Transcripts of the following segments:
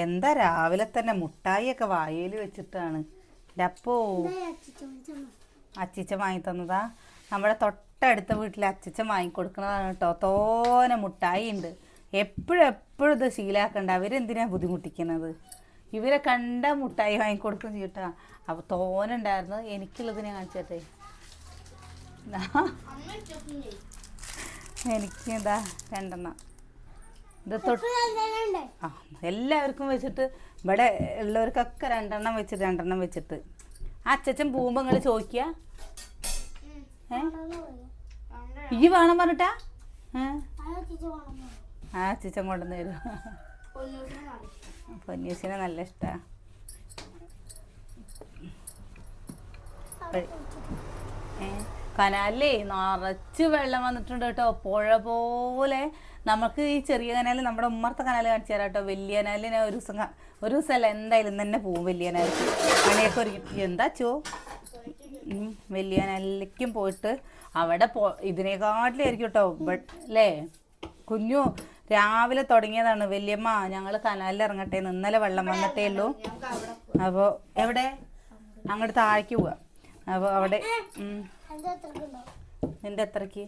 എന്താ രാവിലെ തന്നെ മുട്ടായിയൊക്കെ വായയിൽ വെച്ചിട്ടാണ്. എന്റെ അപ്പോ അച്ചിച്ച വാങ്ങി തന്നതാ. നമ്മുടെ തൊട്ടടുത്ത വീട്ടിലെ അച്ചിച്ച വാങ്ങിക്കൊടുക്കുന്നതാണ് കേട്ടോ. തോനെ മുട്ടായി ഉണ്ട് എപ്പോഴും എപ്പോഴും ഇത് ശീലാക്കണ്ട. അവരെന്തിനാ ബുദ്ധിമുട്ടിക്കുന്നത്? ഇവരെ കണ്ട മുട്ടായി വാങ്ങിക്കൊടുക്കും ചേട്ടാ. ചെയ്യട്ടാ അപ്പോൾ തോനെ ഉണ്ടായിരുന്നു. എനിക്കുള്ളതിനെ കാണിച്ചട്ടെ. എനിക്ക് എന്താ രണ്ടെണ്ണം. ഇത് ആ എല്ലാവർക്കും വെച്ചിട്ട് ഇവിടെ ഉള്ളവർക്കൊക്കെ രണ്ടെണ്ണം വെച്ചിട്ട് രണ്ടെണ്ണം വെച്ചിട്ട്. ആ അച്ഛൻ പോകുമ്പോൾ നിങ്ങൾ ചോദിക്കുക ഈ വേണം പറഞ്ഞിട്ടാ? ആ അച്ഛൻ കൊണ്ടുവന്ന് തരും. പൊന്നീസിനെ നല്ല ഇഷ്ടാ. കനാലേ നിറച്ച് വെള്ളം വന്നിട്ടുണ്ട് കേട്ടോ. പുഴ പോലെ നമുക്ക് ഈ ചെറിയ കനാല് നമ്മുടെ ഉമ്മർത്ത കനാല് കാണിച്ചു തരാം കേട്ടോ. വലിയ കനാലിനെ ഒരു ദിവസം ഒരു ദിവസമല്ല എന്തായാലും തന്നെ പോവും വലിയ കനാലിക്ക് പണിയൊക്കെ ഒരു എന്താ ചോ വലിയ കനാലിലേക്കും പോയിട്ട് അവിടെ പോ ഇതിനെക്കാട്ടിലായിരിക്കും കേട്ടോ. ബട്ട് അല്ലേ കുഞ്ഞു രാവിലെ തുടങ്ങിയതാണ്. വല്യമ്മ ഞങ്ങൾ കനാലിൽ ഇറങ്ങട്ടെ. ഇന്നലെ വെള്ളം വന്നിട്ടേ ഉള്ളൂ. അപ്പോൾ എവിടെ? അങ്ങോട്ട് താഴേക്ക് പോവാ. അപ്പോൾ അവിടെ. നിന്റെ എത്രക്ക്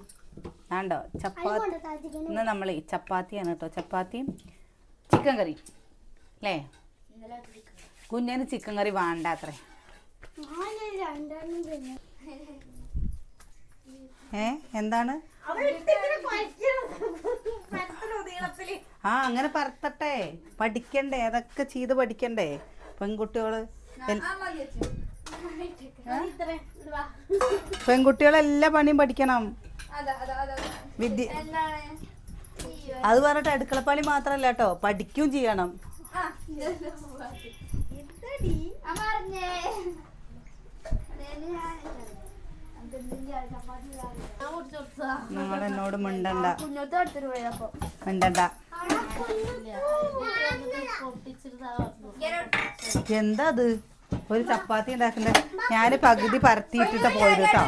ആണ്ടോ? ചപ്പാത്തി ഇന്ന് നമ്മൾ ചപ്പാത്തിയാണ് കേട്ടോ. ചപ്പാത്തിയും ചിക്കൻ കറി. അല്ലേ? കുഞ്ഞിന് ചിക്കൻ കറി വേണ്ട അത്രേ. ഏ? എന്താണ്? ആ അങ്ങനെ പറത്തട്ടെ പഠിക്കണ്ടേ? അതൊക്കെ ചെയ്ത് പഠിക്കണ്ടേ? പെൺകുട്ടികൾ പെൺകുട്ടികളെല്ലാ പണിയും പഠിക്കണം. വിദ്യ അത് പറഞ്ഞിട്ട് അടുക്കളപ്പണി മാത്രല്ല കേട്ടോ പഠിക്കും ചെയ്യണം. നിങ്ങൾ എന്നോട് മിണ്ടണ്ട. മിണ്ടണ്ട. എന്താ അത്? ഒരു ചപ്പാത്തി ഉണ്ടാക്കണ്ടേ? ഞാൻ പകുതി പരത്തിയിട്ടിട്ട് പോയത് കേട്ടോ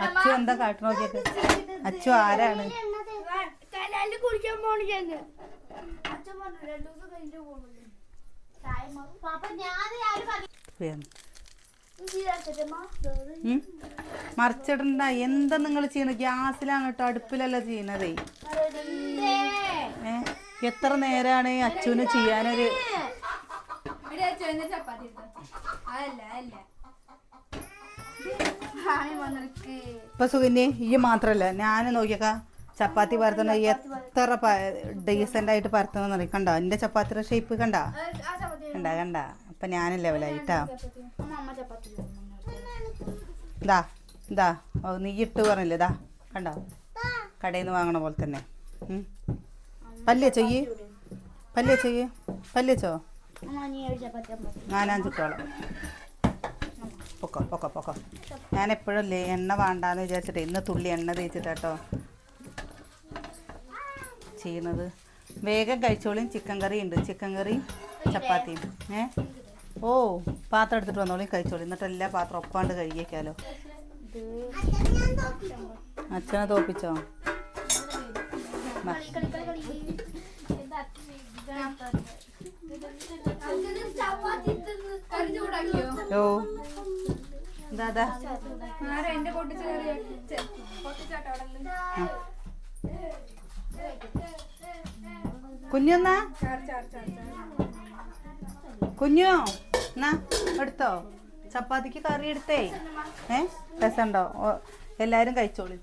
അച്ചു എന്താ കാട്ടു നോക്കിയത് അച്ഛൻ ആരാണ്? കുളിക്കാൻ അച്ഛൻ പറഞ്ഞു രണ്ടു ദിവസം പോകുന്നു? മറിച്ചിടണ്ട. എന്താ നിങ്ങൾ ചെയ്യുന്നത് ഗ്യാസിലാണ് കേട്ടോ അടുപ്പിലല്ല ചെയ്യുന്നതേ. ഏ? എത്ര നേരാണ് അച്ഛന് ചെയ്യാനൊരു ചപ്പാത്തി അതല്ല വന്നിട്ട് ഇപ്പൊ സുകന്യെ ഈ മാത്രല്ല ഞാൻ നോക്കിയേക്ക ചപ്പാത്തി പരത്തുന്ന എത്ര ഡീസെന്റ് ആയിട്ട് പരത്തുന്ന അറിയാം? കണ്ടോ? എന്റെ ചപ്പാത്തിയുടെ ഷേപ്പ് കണ്ട? കണ്ട കണ്ട? അപ്പൊ ഞാൻ ലെവലായിട്ടാ ഇതാ ഇതാ ഓ നീ ഇട്ട് പറഞ്ഞില്ലേ ഇതാ കണ്ടോ? കടയിൽ നിന്ന് വാങ്ങണ പോലെ തന്നെ. പല്ലേ പല്ല് ചെയ്യ് പല്ലേ ചെയ്യ് പല്ലേച്ചോ ഞാനാ അമ്മ പൊക്കോ പൊക്കോ പൊക്കോ. ഞാൻ എപ്പോഴും എണ്ണ വേണ്ടാന്ന് വിചാരിച്ചിട്ട് ഇന്ന് തുള്ളി എണ്ണ തേച്ചിട്ടാട്ടോ ചെയ്യുന്നത്. വേഗം കഴിച്ചോളിയും ചിക്കൻ കറി ഉണ്ട്. ചിക്കൻ കറിയും ചപ്പാത്തിയും ഏ? ഓ പാത്രം എടുത്തിട്ട് വന്നോളിയും കഴിച്ചോളി എന്നിട്ട് എല്ലാ പാത്രം ഒപ്പാണ്ട് കഴുകിയേക്കാലോ. അച്ഛനെ തോപ്പിച്ചോ. ഓ കുഞ്ഞുന്നാ കുഞ്ഞു എന്നാ? എടുത്തോ? ചപ്പാത്തിക്ക് കറി എടുത്തേ. ഏ? രസമുണ്ടോ? ഓ, എല്ലാരും കഴിച്ചോളി.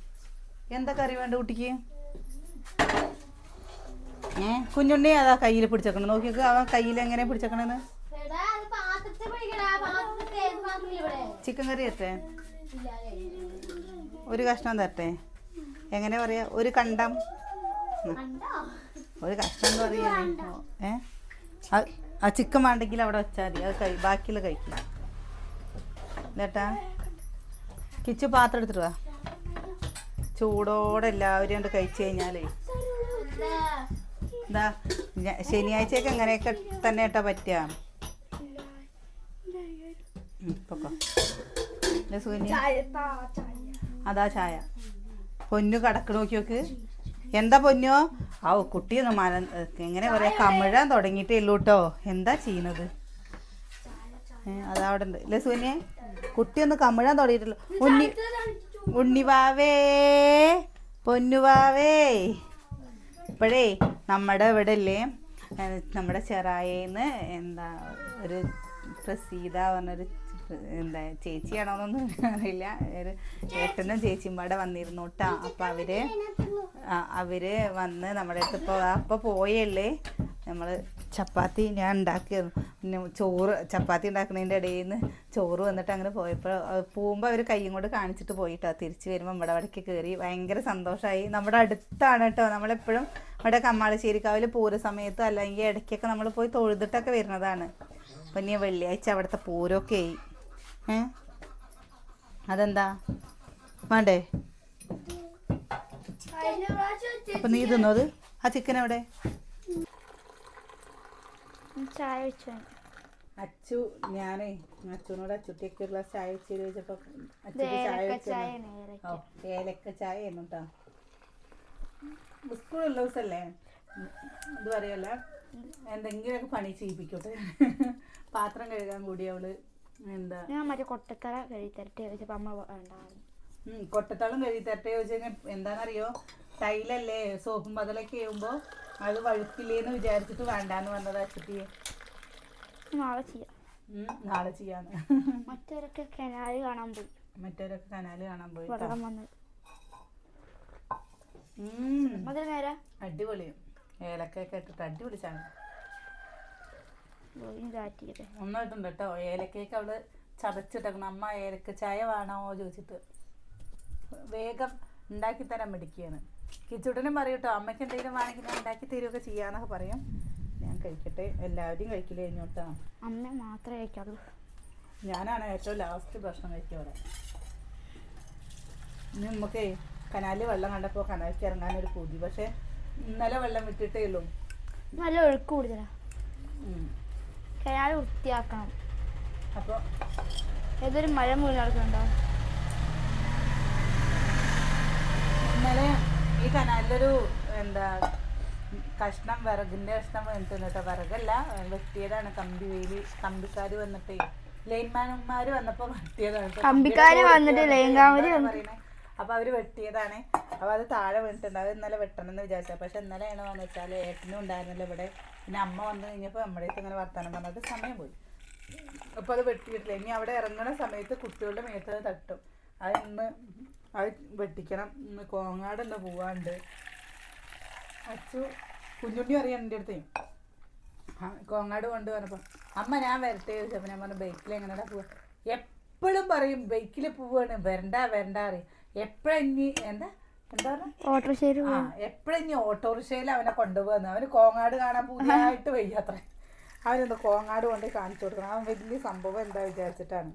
എന്താ കറി വേണ്ട കുട്ടിക്ക്? ഏ? കുഞ്ഞുണ്ണി അതാ കയ്യിൽ പിടിച്ചേക്കണം. നോക്കിയൊക്കെ അവൻ കയ്യിൽ എങ്ങനെ പിടിച്ചേക്കണെന്ന്? ചിക്കൻ കറി എത്തേ? ഒരു കഷ്ണം തരട്ടെ? എങ്ങനെ പറയാ? ഒരു കണ്ടം. ഒരു കഷ്ണം എന്ന് പറയാ ഏ? ആ ചിക്കൻ വേണ്ടെങ്കിൽ അവിടെ വെച്ചാൽ മതി. അത് കഴി ബാക്കിയുള്ള കഴിക്കില്ല ഇല്ലേട്ടാ കിച്ചു പാത്രം എടുത്തിട്ട് വാ. ചൂടോടെ എല്ലാവരും കൊണ്ട് കഴിച്ചു കഴിഞ്ഞാലേ. എന്താ ശനിയാഴ്ചയൊക്കെ അങ്ങനെയൊക്കെ തന്നെ കേട്ടാ പറ്റുക ഉം, പൊക്കോ ഇല്ലേ സുകന്യ? അതാ ചായ. പൊന്നു കടക്ക് നോക്കി നോക്ക്. എന്താ പൊന്നോ? ആ കുട്ടിയൊന്ന് മല എങ്ങനെ പറയാ? കമിഴാൻ തുടങ്ങിയിട്ടേ ഉള്ളൂ കേട്ടോ എന്താ ചെയ്യുന്നത് അതവിടെ ഉണ്ട്. അല്ലേ സുനിയെ കുട്ടിയൊന്ന് കമിഴാൻ തുടങ്ങിയിട്ടുള്ളൂ. ഉണ്ണി ഉണ്ണിവാവേ പൊന്നുവാവേ. ഇപ്പോഴേ നമ്മുടെ ഇവിടെ അല്ലേ നമ്മുടെ ചെറായേന്ന് എന്താ ഒരു പ്രസീത പറഞ്ഞൊരു എന്താ ചേച്ചിയാണോന്നൊന്നും അറിയില്ല. ഏട്ടനും ചേച്ചിയും പാടെ വന്നിരുന്നു കേട്ടാ അപ്പം അവർ അവർ വന്ന് നമ്മുടെ അടുത്ത് ഇപ്പോൾ അപ്പോൾ പോയല്ലേ. നമ്മൾ ചപ്പാത്തി ഞാൻ ഉണ്ടാക്കിയിരുന്നു. പിന്നെ ചോറ് ചപ്പാത്തി ഉണ്ടാക്കുന്നതിന്റെ ഇടയിൽ നിന്ന് ചോറ് വന്നിട്ട് അങ്ങനെ പോയപ്പോൾ പോകുമ്പോൾ അവർ കൈയും കൊണ്ട് കാണിച്ചിട്ട് പോയിട്ടോ. തിരിച്ച് വരുമ്പോൾ നമ്മുടെ അവിടേക്ക് കയറി ഭയങ്കര സന്തോഷമായി നമ്മുടെ അടുത്താണ് കേട്ടോ. നമ്മളെപ്പോഴും ഇവിടെ കമ്മാളശ്ശേരിക്കാവിൽ പൂര സമയത്ത് അല്ലെങ്കിൽ ഇടയ്ക്കൊക്കെ നമ്മൾ പോയി തൊഴുതിട്ടൊക്കെ വരുന്നതാണ്. പിന്നെ വെള്ളിയാഴ്ച അവിടുത്തെ പൂരമൊക്കെ ആയി. ഏ? അതെന്താ? വേണ്ടേ? അപ്പൊ നീ തിന്നു അത്? ആ ചിക്കൻ എവിടെ? ചായ വെച്ചു അച്ചു ഞാനേ അച്ചുനോട് അച്ചുട്ടിയൊക്കെ ഒരു ഗ്ലാസ് ചായ വെച്ച് ചോദിച്ചപ്പോ അച്ചുക്ക് ചായ വെച്ചു ഓ ഏലക്ക ചായ ആയിരുന്നു കേട്ടോ സ്കൂളുള്ള ദിവസമല്ലേ ഇത് പറയല്ല? എന്തെങ്കിലുമൊക്കെ പണി ചെയ്യിപ്പിക്കോട്ടെ. പാത്രം കഴുകാൻ കൂടി അവൾ എന്താ? ഞാൻ മറ്റേ കൊട്ടത്തറ കഴുകി തരട്ടെ ചോദിച്ചപ്പോൾ അമ്മ വേണ്ടായിരുന്നു ഉം, കൊട്ടത്താളം കഴുകി തരട്ടെ ചോദിച്ചു കഴിഞ്ഞാൽ എന്താണെന്നറിയോ ടൈലല്ലേ സോപ്പും ബദലൊക്കെ ചെയ്യുമ്പോ അത് വഴുക്കില്ലേന്ന് വിചാരിച്ചിട്ട് വേണ്ടാന്ന് വന്നത് അച്ചുട്ടി നാളെ ചെയ്യാം. നാളെ ചെയ്യാന്ന്. മറ്റവരൊക്കെ കനാല് കാണാൻ പോയി. മറ്റവരൊക്കെ കനാല് കാണാൻ പോയി വെള്ളം വന്ന്. അടിപൊളിയും ഏലക്കൊക്കെ ഇട്ടിട്ട് അടിപൊളി സാധനം കാറ്റിക്കട്ടെ ഒന്നായിട്ടുണ്ട് കേട്ടോ. ഏലക്കയൊക്കെ അവൾ ചതച്ചിട്ടേക്കണം. അമ്മ ഏലക്ക ചായ വേണോ? ചോദിച്ചിട്ട്. വേഗം ഉണ്ടാക്കി തരാൻ മേടിക്കുകയാണ് കിച്ചുടനും പറയും കേട്ടോ അമ്മയ്ക്ക് എന്തെങ്കിലും വേണമെങ്കിൽ ഞാൻ ഉണ്ടാക്കി തരുമൊക്കെ ചെയ്യാന്നൊക്കെ പറയും. ഞാൻ കഴിക്കട്ടെ. എല്ലാവരും കഴിക്കില്ല കഴിഞ്ഞോട്ടാ അമ്മ മാത്രമേ കഴിക്കാറുള്ളൂ ഞാനാണ് ഏറ്റവും ലാസ്റ്റ് ഭക്ഷണം കഴിക്കുക ഇവിടെ. ഇനി നമുക്ക് കനാലിൽ വെള്ളം കണ്ടപ്പോൾ കനാലിക്ക് ഇറങ്ങാനൊരു പൂതി. പക്ഷേ ഇന്നലെ വെള്ളം വിട്ടിട്ടേ ഉള്ളൂ. നല്ല ഒഴുക്ക് കൂടുതലാണ് ഉം. കനാല് വൃത്തിയാക്കണം. അപ്പോൾ ഏതൊരു മഴ മുഴുവൻ നടക്കുന്നുണ്ടോ? ഇന്നലെ ഈ കനാലിലൊരു എന്താ കഷ്ണം വിറകിന്റെ കഷ്ണം വീണിട്ടുണ്ട് കേട്ടോ വിറകല്ല വെട്ടിയതാണ്. കമ്പി വേലി കമ്പിക്കാര് വന്നിട്ടേ. ലൈൻമാൻമാർ വന്നപ്പോ വെട്ടിയതാണ് കമ്പിക്കാർ വന്നിട്ട് വെട്ടിയതാണ്. ലൈൻകാര് എന്താണ് വന്ന് പറയണേ? അപ്പൊ അവർ വെട്ടിയതാണ്. അപ്പൊ അത് താഴെ വീണിട്ടുണ്ട്. അത് ഇന്നലെ വെട്ടണം എന്ന് വിചാരിച്ചത്. പക്ഷെ ഇന്നലെയാണ് വന്നു വെച്ചാൽ ഏട്ടനും ഉണ്ടായിരുന്നല്ലോ ഇവിടെ. പിന്നെ അമ്മ വന്നു കഴിഞ്ഞപ്പോൾ നമ്മുടെ അടുത്ത് ഇങ്ങനെ വർത്താനം പറഞ്ഞിട്ട് സമയം പോയി. അപ്പോൾ അത് വെട്ടിയിട്ടില്ല. ഇനി അവിടെ ഇറങ്ങുന്ന സമയത്ത് കുട്ടികളുടെ മേത്ത് അത് തട്ടും. അത് ഇന്ന് അത് വെട്ടിക്കണം. ഇന്ന് കോങ്ങാടെല്ലാം പോവാണ്ട്. അച്ചു കുഞ്ഞുണ്ണി അറിയാൻ എന്റെ അടുത്തേ. കോങ്ങാട് കൊണ്ട് പറഞ്ഞപ്പോൾ അമ്മ ഞാൻ വരട്ടെ? ചോദിച്ചപ്പോൾ ഞാൻ പറഞ്ഞു ബൈക്കിൽ എങ്ങനെയാ പോവാ? എപ്പോഴും പറയും ബൈക്കിൽ പോവാണ്. വരണ്ട വരണ്ട അറിയും എപ്പോഴും ഇനി എന്താ? ഓട്ടോറിക്ഷയിൽ എപ്പോഴും ഇനി ഓട്ടോറിക്ഷയിൽ അവനെ കൊണ്ടുപോകുന്നത് അവന് കോങ്ങാട് കാണാൻ പുതിയതായിട്ട് വയ്യാത്ര അവനൊന്ന് കോങ്ങാട് കൊണ്ട് കാണിച്ചു കൊടുക്കണം. അവൻ വലിയ സംഭവം എന്താ വിചാരിച്ചിട്ടാണ്.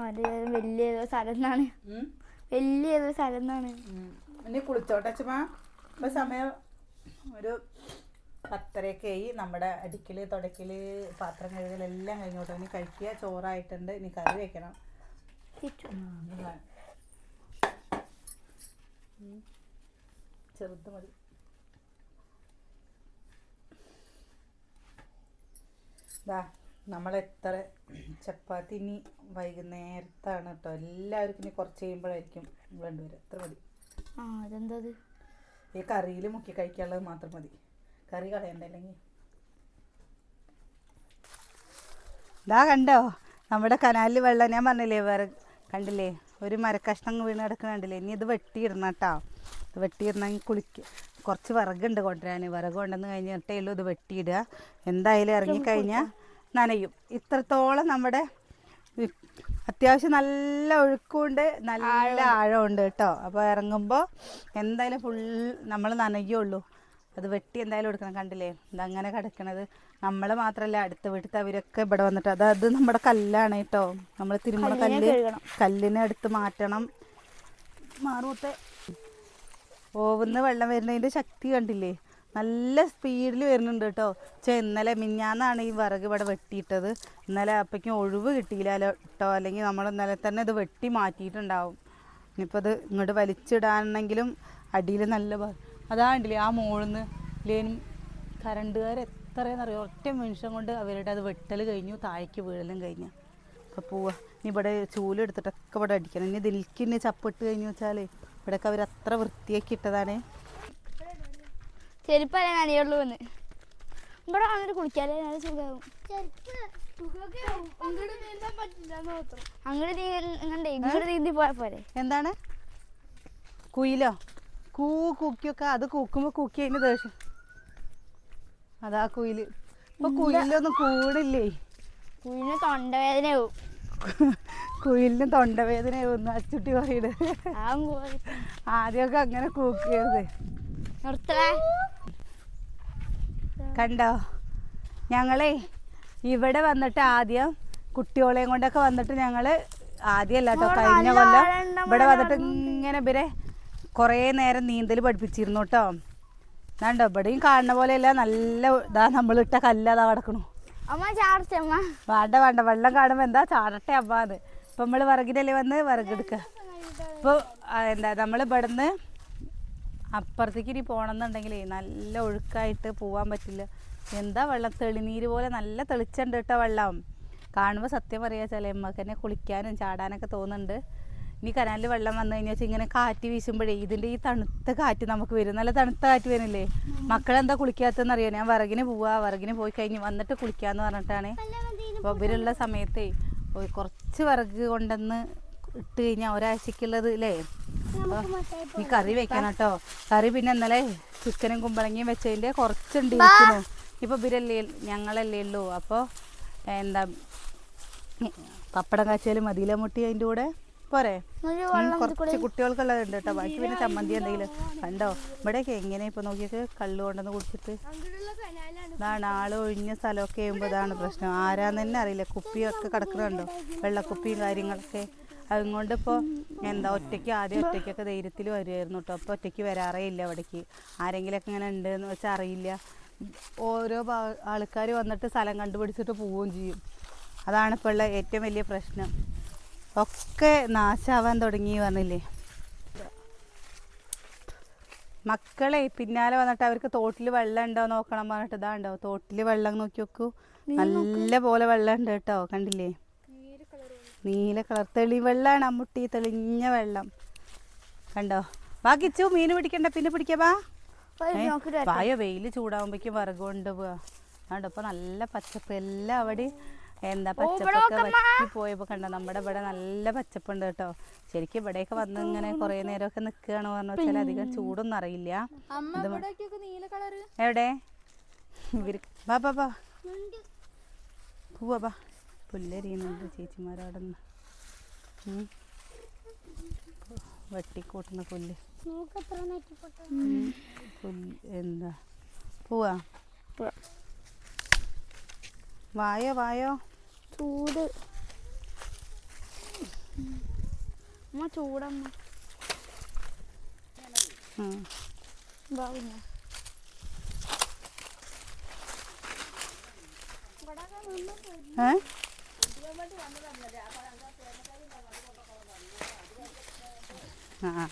വലിയ ഏതോ വലിയ ഏതോ ഇനി കുളിച്ചോട്ടെ അച്ഛമ്മ. ഇപ്പൊ സമയം ഒരു പത്തരയൊക്കെ ആയി. നമ്മുടെ അടിക്കൽ തുടക്കൽ പാത്രം കഴുകൽ എല്ലാം കഴിഞ്ഞോട്ടെ ഇനി കഴിക്കുക ചോറായിട്ടുണ്ട്. ഇനി കറി വെക്കണം. ചെറുത് മതി. ദാ നമ്മളെത്ര ചപ്പാത്തി ഇനി വൈകുന്നേരത്താണ് കേട്ടോ. എല്ലാവർക്കും ഇനി കുറച്ച് കഴിയുമ്പോഴായിരിക്കും വേണ്ടിവരും എത്ര മതി. ആ അതെന്താ അത്? ഈ കറിയിൽ മുക്കി കഴിക്കാനുള്ളത് മാത്രം മതി. കറി കളയണ്ട അല്ലെങ്കിൽ. ഇതാ കണ്ടോ? നമ്മുടെ കനാലിൽ വെള്ളം. ഞാൻ പറഞ്ഞില്ലേ വേറെ കണ്ടില്ലേ? ഒരു മരക്കഷ്ണം വീണ് കിടക്കുന്ന കണ്ടില്ലേ ഇനി ഇത് വെട്ടിയിടണം കേട്ടോ. ഇത് വെട്ടിയിടണമെങ്കിൽ കുളിക്ക്. കുറച്ച് വിറകുണ്ട് കൊണ്ടുവരാൻ വിറക് കൊണ്ടുവന്ന് കഴിഞ്ഞിട്ടേ ഉള്ളൂ ഇത് വെട്ടിയിടുക. എന്തായാലും ഇറങ്ങിക്കഴിഞ്ഞാൽ നനയും. ഇത്രത്തോളം നമ്മുടെ അത്യാവശ്യം നല്ല ഒഴുക്കുണ്ട് നല്ല ആഴമുണ്ട് കേട്ടോ. അപ്പോൾ ഇറങ്ങുമ്പോൾ എന്തായാലും ഫുൾ നമ്മൾ നനയുള്ളൂ അത് വെട്ടി എന്തായാലും എടുക്കണം. കണ്ടില്ലേ? ഇതങ്ങനെ കിടക്കണത്. നമ്മൾ മാത്രമല്ല അടുത്ത വീട്ടിൽ അവരൊക്കെ ഇവിടെ വന്നിട്ട്. അത് അത് നമ്മുടെ കല്ലാണ് കേട്ടോ. നമ്മൾ തിരുമുറ കല്ല്. കല്ലിനെ എടുത്ത് മാറ്റണം. മാറൂത്തെ. ഓവുന്ന വെള്ളം വരുന്നതിന്റെ ശക്തി കണ്ടില്ലേ? നല്ല സ്പീഡിൽ വരുന്നുണ്ട് കേട്ടോ. പക്ഷേ ഇന്നലെ മിഞ്ഞാന്നാണ് ഈ വിറക് ഇവിടെ വെട്ടിയിട്ടത്. ഇന്നലെ അപ്പയ്ക്കും ഒഴിവ് കിട്ടിയില്ല കേട്ടോ അല്ലെങ്കിൽ നമ്മൾ ഇന്നലെ തന്നെ ഇത് വെട്ടി മാറ്റിയിട്ടുണ്ടാവും. ഇനിയിപ്പോൾ അത് ഇങ്ങോട്ട് വലിച്ചിടാനെങ്കിലും അടിയിൽ നല്ല അതാണ്ടില്ലേ ആ മോളിന്ന് ലേനും കരണ്ടുകാർ എത്രയെന്നറിയോ? ഒറ്റ നിമിഷം കൊണ്ട് അവരുടെ അത് വെട്ടൽ കഴിഞ്ഞു താഴേക്ക് വീഴലും കഴിഞ്ഞു. അപ്പോൾ പോവാ. ഇനി ഇവിടെ ചൂലെടുത്തിട്ടൊക്കെ ഇവിടെ അടിക്കണം. ഇനി ഇതിലേക്ക് ഇനി ചപ്പിട്ട് കഴിഞ്ഞു വെച്ചാൽ ഇവിടെയൊക്കെ അവർ അത്ര വൃത്തിയാക്കി ഇട്ടതാണ്. ചെരുപ്പല്ല നനയുള്ളൂ എന്ന്. ഇവിടെ വന്നിട്ട് കുളിക്കാലേ നല്ല സുഖമാകും അങ്ങോട്ട് നീന്തി പോയാ പോരെ. എന്താണ്? കുയിലോ? കൂ കൂക്കിയൊക്കെ അത് കൂക്കുമ്പോൾ കൂക്കി അതിന് ദേഷ്യം അതാ കുയിൽ. ഇപ്പൊ കുയിലൊന്നും കൂടില്ലേ? തൊണ്ടവേദനയാവും. കുയിലിന് തൊണ്ടവേദന ഒന്ന് അച്ചുട്ടി പറയുന്നത്. ആദ്യമൊക്കെ അങ്ങനെ കൂക്കിയത്. കണ്ടോ? ഞങ്ങളെ ഇവിടെ വന്നിട്ട് ആദ്യം കുട്ടികളെയും കൊണ്ടൊക്കെ വന്നിട്ട് ഞങ്ങൾ ആദ്യമല്ല കേട്ടോ കഴിഞ്ഞ കൊല്ലം ഇവിടെ വന്നിട്ട് ഇങ്ങനെ ഇവരെ കുറേ നേരം നീന്തൽ പഠിപ്പിച്ചിരുന്നു കേട്ടോ. കണ്ടോ ഇവിടെയും കാണുന്ന പോലെയല്ല നല്ല ഇതാ നമ്മളിട്ട കല്ലതാ കിടക്കണു. അമ്മ ചാർച്ചമ്മ വേണ്ട വേണ്ട വെള്ളം കാണുമ്പോൾ എന്താ ചാടട്ടെ അമ്മാന്ന് ഇപ്പം നമ്മൾ വിറകിലല്ലേ വന്ന് വിറകെടുക്കുക ഇപ്പോൾ എന്താ നമ്മൾ ഇവിടുന്ന് അപ്പുറത്തേക്ക് ഇനി പോകണമെന്നുണ്ടെങ്കിലേ നല്ല ഒഴുക്കായിട്ട് പോകാൻ പറ്റില്ല. എന്താ വെള്ളം തെളിനീര് പോലെ നല്ല തെളിച്ചുണ്ട് കേട്ടോ വെള്ളം. കാണുമ്പോൾ സത്യം പറയാ ചില എമ്മക്ക് തന്നെ കുളിക്കാനും ചാടാനൊക്കെ തോന്നുന്നുണ്ട്. ഇനി കനാലിൽ വെള്ളം വന്നു കഴിഞ്ഞാൽ ഇങ്ങനെ കാറ്റ് വീശുമ്പോഴേ ഇതിന്റെ ഈ തണുത്ത കാറ്റ് നമുക്ക് വരും. നല്ല തണുത്ത കാറ്റ് വരുന്നില്ലേ മക്കളെന്താ കുളിക്കാത്തതെന്ന് അറിയാം? ഞാൻ വിറകിന് പോവാ. വിറകിന് പോയി കഴിഞ്ഞ് വന്നിട്ട് കുളിക്കാന്ന് പറഞ്ഞിട്ടാണ്. അപ്പോൾ ഇവരുള്ള സമയത്തേ കുറച്ച് വിറക് കൊണ്ടെന്ന് ഇട്ട് കഴിഞ്ഞാൽ ഒരാഴ്ചക്കുള്ളത് അല്ലേ അപ്പോൾ ഈ കറി വെക്കണം കേട്ടോ. കറി പിന്നെ ഇന്നലെ ചിക്കനും കുമ്പളങ്ങിയും വെച്ചതിന്റെ കുറച്ചുണ്ട് ഇരിക്കുന്നു. ഇപ്പോൾ ഇവരല്ലേ? ഞങ്ങളല്ലേ ഉള്ളൂ. അപ്പോൾ എന്താ? പപ്പടം കാച്ചിയാലും മതിയില മുട്ടി അതിന്റെ കൂടെ? പോരെ? കുറച്ച് കുട്ടികൾക്കുള്ളത് ഉണ്ട് കേട്ടോ. ബാക്കി പിന്നെ ചമ്മന്തി എന്തെങ്കിലും കണ്ടോ? ഇവിടെയൊക്കെ എങ്ങനെ ഇപ്പൊ നോക്കിയൊക്കെ കള്ളു കൊണ്ടുവന്ന് കുടിച്ചിട്ട്? ഇതാണ് ആൾ ഒഴിഞ്ഞ സ്ഥലമൊക്കെ ആകുമ്പോൾ ഇതാണ് പ്രശ്നം. ആരാന്ന് തന്നെ അറിയില്ല. കുപ്പിയൊക്കെ കിടക്കുന്നുണ്ടോ? വെള്ളക്കുപ്പിയും കാര്യങ്ങളൊക്കെ. അതുകൊണ്ട് ഇപ്പോൾ എന്താ ഒറ്റയ്ക്ക് ആദ്യം ഒറ്റയ്ക്കൊക്കെ ധൈര്യത്തിൽ വരുമായിരുന്നു കേട്ടോ. അപ്പോൾ ഒറ്റയ്ക്ക് വരാറേ ഇല്ല അവിടേക്ക് ആരെങ്കിലുമൊക്കെ ഇങ്ങനെ ഉണ്ട് എന്ന് വെച്ചാൽ അറിയില്ല. ഓരോ ആൾക്കാർ വന്നിട്ട് സ്ഥലം കണ്ടുപിടിച്ചിട്ട് പോവുകയും ചെയ്യും. അതാണ് ഇപ്പോൾ ഉള്ള ഏറ്റവും വലിയ പ്രശ്നം. ഒക്കെ നാശാവാൻ തുടങ്ങി വന്നില്ലേ? മക്കളെ പിന്നാലെ വന്നിട്ട് അവർക്ക് തോട്ടിൽ വെള്ളം ഉണ്ടോ നോക്കണം പറഞ്ഞിട്ട് ഇതാ ഉണ്ടോ തോട്ടിൽ വെള്ളം നോക്കി നോക്കൂ. നല്ല പോലെ വെള്ളം ഉണ്ട് കേട്ടോ കണ്ടില്ലേ? നീല കളർ തെളി വെള്ളമാണ് അമ്മുട്ടി തെളിഞ്ഞ വെള്ളം. കണ്ടോ? വാ കിച്ചു മീൻ പിടിക്കണ്ട പിന്നെ പിടിക്കാ പായ വായോ വെയിൽ ചൂടാവുമ്പോഴേക്കും വിറക് കൊണ്ട് പോവാ. അതുകൊണ്ട് ഇപ്പൊ നല്ല പച്ചപ്പ്. എല്ലാം അവിടെ എന്താ പച്ചപ്പൊക്കെ വറ്റി പോയപ്പോ കണ്ടോ നമ്മുടെ ഇവിടെ നല്ല പച്ചപ്പുണ്ട് കേട്ടോ. ശരിക്കും ഇവിടെയൊക്കെ വന്ന് ഇങ്ങനെ കുറെ നേരമൊക്കെ നിൽക്കുകയാണ് പറഞ്ഞു വെച്ചാൽ അധികം ചൂടൊന്നും അറിയില്ല. എവിടെ? ഇവർ ബാ ബാ ബാ പോവാ ബാ പുല്ലരിയുന്നുണ്ട് ചേച്ചിമാരവിടെ നിന്ന്. വെട്ടിക്കൂട്ടുന്ന പുല്ല്. പുല്ല് എന്താ? പോവാ. വായോ വായോ. ചൂട്. അമ്മ ചൂടമ്മ. പിന്നെ. ഏ? ആ.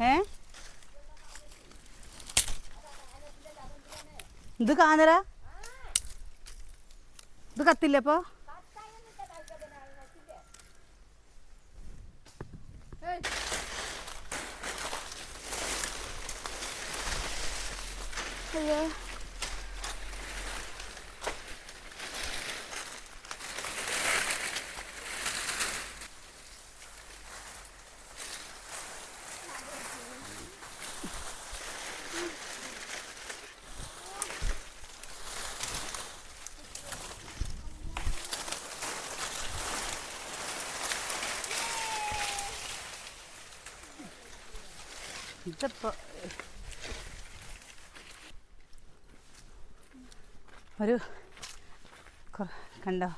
ഏ? ഇത് കാനറ ഇത് കത്തില്ലേ അപ്പോ? അയ്യോ. ഇതിപ്പോ ഒരു കണ്ടോ?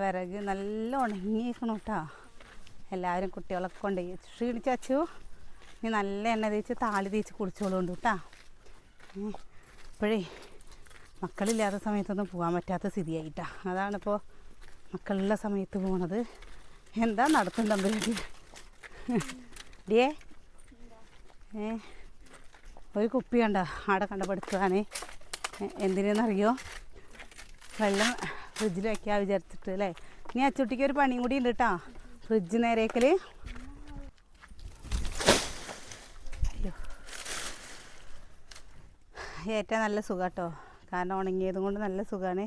വിറക് നല്ല ഉണങ്ങിയിരിക്കണം കേട്ടോ എല്ലാവരും കുട്ടികളൊക്കെ കൊണ്ട് ക്ഷീണിച്ച് വച്ചു നീ നല്ല എണ്ണ തേച്ച് താളി തേച്ച് കുടിച്ചോളുണ്ട് കേട്ടോ ഇപ്പോഴേ മക്കളില്ലാത്ത സമയത്തൊന്നും പോകാൻ പറ്റാത്ത സ്ഥിതിയായിട്ടാ. അതാണിപ്പോൾ മക്കളുള്ള സമയത്ത് പോണത്. എന്താ നടത്തും തമ്പുരാട്ടി ഡിയേ ഏ ഒരു കുപ്പി കണ്ട? ആടെ കണ്ടപ്പെടുത്തതാണ് എന്തിനെന്നറിയോ? വെള്ളം ഫ്രിഡ്ജിൽ വയ്ക്കാൻ വിചാരിച്ചിട്ട് അല്ലേ? ഇനി അച്ചുട്ടിക്ക് ഒരു പണിയും കൂടി ഉണ്ട് കേട്ടോ ഫ്രിഡ്ജ് നേരേക്കൽ അയ്യോ. ഏറ്റവും നല്ല സുഖം കേട്ടോ കാരണം ഉണങ്ങിയതും കൊണ്ട് നല്ല സുഖമാണ്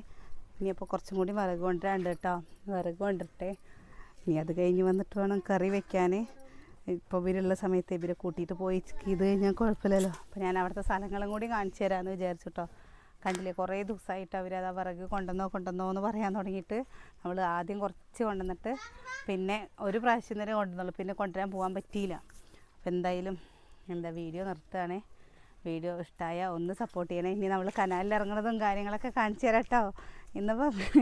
ഇനിയിപ്പോൾ കുറച്ചും കൂടി വിറക് കൊണ്ടുവരാണ്ട് കേട്ടോ വിറക് കൊണ്ടിട്ടെ ഇനി അത് കഴിഞ്ഞ് വന്നിട്ട് വേണം കറി വെക്കാൻ ഇപ്പോൾ ഇവരുള്ള സമയത്ത് ഇവരെ കൂട്ടിയിട്ട് പോയി ഇത് കഴിഞ്ഞാൽ കുഴപ്പമില്ലല്ലോ. അപ്പോൾ ഞാൻ അവിടുത്തെ സ്ഥലങ്ങളും കൂടി കാണിച്ചു തരാമെന്ന് വിചാരിച്ചു കേട്ടോ കണ്ടില്ലേ കുറേ ദിവസമായിട്ട് അവരത് ആ വിറക് കൊണ്ടുവന്നോ കൊണ്ടുവന്നോ എന്ന് പറയാൻ തുടങ്ങിയിട്ട് നമ്മൾ ആദ്യം കുറച്ച് കൊണ്ടുവന്നിട്ട് പിന്നെ ഒരു പ്രാവശ്യം തന്നെ കൊണ്ടുവന്നുള്ളൂ. പിന്നെ കൊണ്ടുവരാൻ പോകാൻ പറ്റിയില്ല. അപ്പോൾ എന്തായാലും എന്താ വീഡിയോ നിർത്തുകയാണേ വീഡിയോ ഇഷ്ടമായ ഒന്ന് സപ്പോർട്ട് ചെയ്യണേ. ഇനി നമ്മൾ കനാലിൽ ഇറങ്ങുന്നതും കാര്യങ്ങളൊക്കെ കാണിച്ചു തരാം കേട്ടോ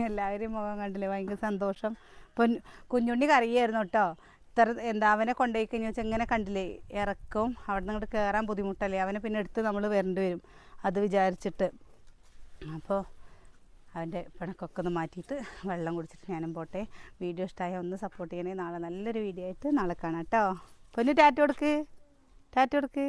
എല്ലാവരും മുഖം കണ്ടില്ലേ ഭയങ്കര സന്തോഷം. പൊൻ കുഞ്ഞുണ്ണി കറിയായിരുന്നു കേട്ടോ ഇത്ര എന്താ അവനെ കൊണ്ടുപോയി കഴിഞ്ഞാൽ വെച്ചാൽ ഇങ്ങനെ കണ്ടില്ലേ ഇറക്കും അവിടെ നിന്ന് ഇങ്ങോട്ട് കയറാൻ ബുദ്ധിമുട്ടല്ലേ അവനെ പിന്നെ എടുത്ത് നമ്മൾ വരേണ്ടി വരും അത് വിചാരിച്ചിട്ട്. അപ്പോൾ അവന്റെ പിണക്കൊക്കെ ഒന്ന് മാറ്റിയിട്ട് വെള്ളം കുടിച്ചിട്ട് ഞാനും പോട്ടെ. വീഡിയോ ഇഷ്ടമായ ഒന്ന് സപ്പോർട്ട് ചെയ്യണേ. നാളെ നല്ലൊരു വീഡിയോ ആയിട്ട് നാളെ കാണാം കേട്ടോ. പൊന്നു ടാറ്റ കൊടുക്ക് ടാറ്റ കൊടുക്ക്.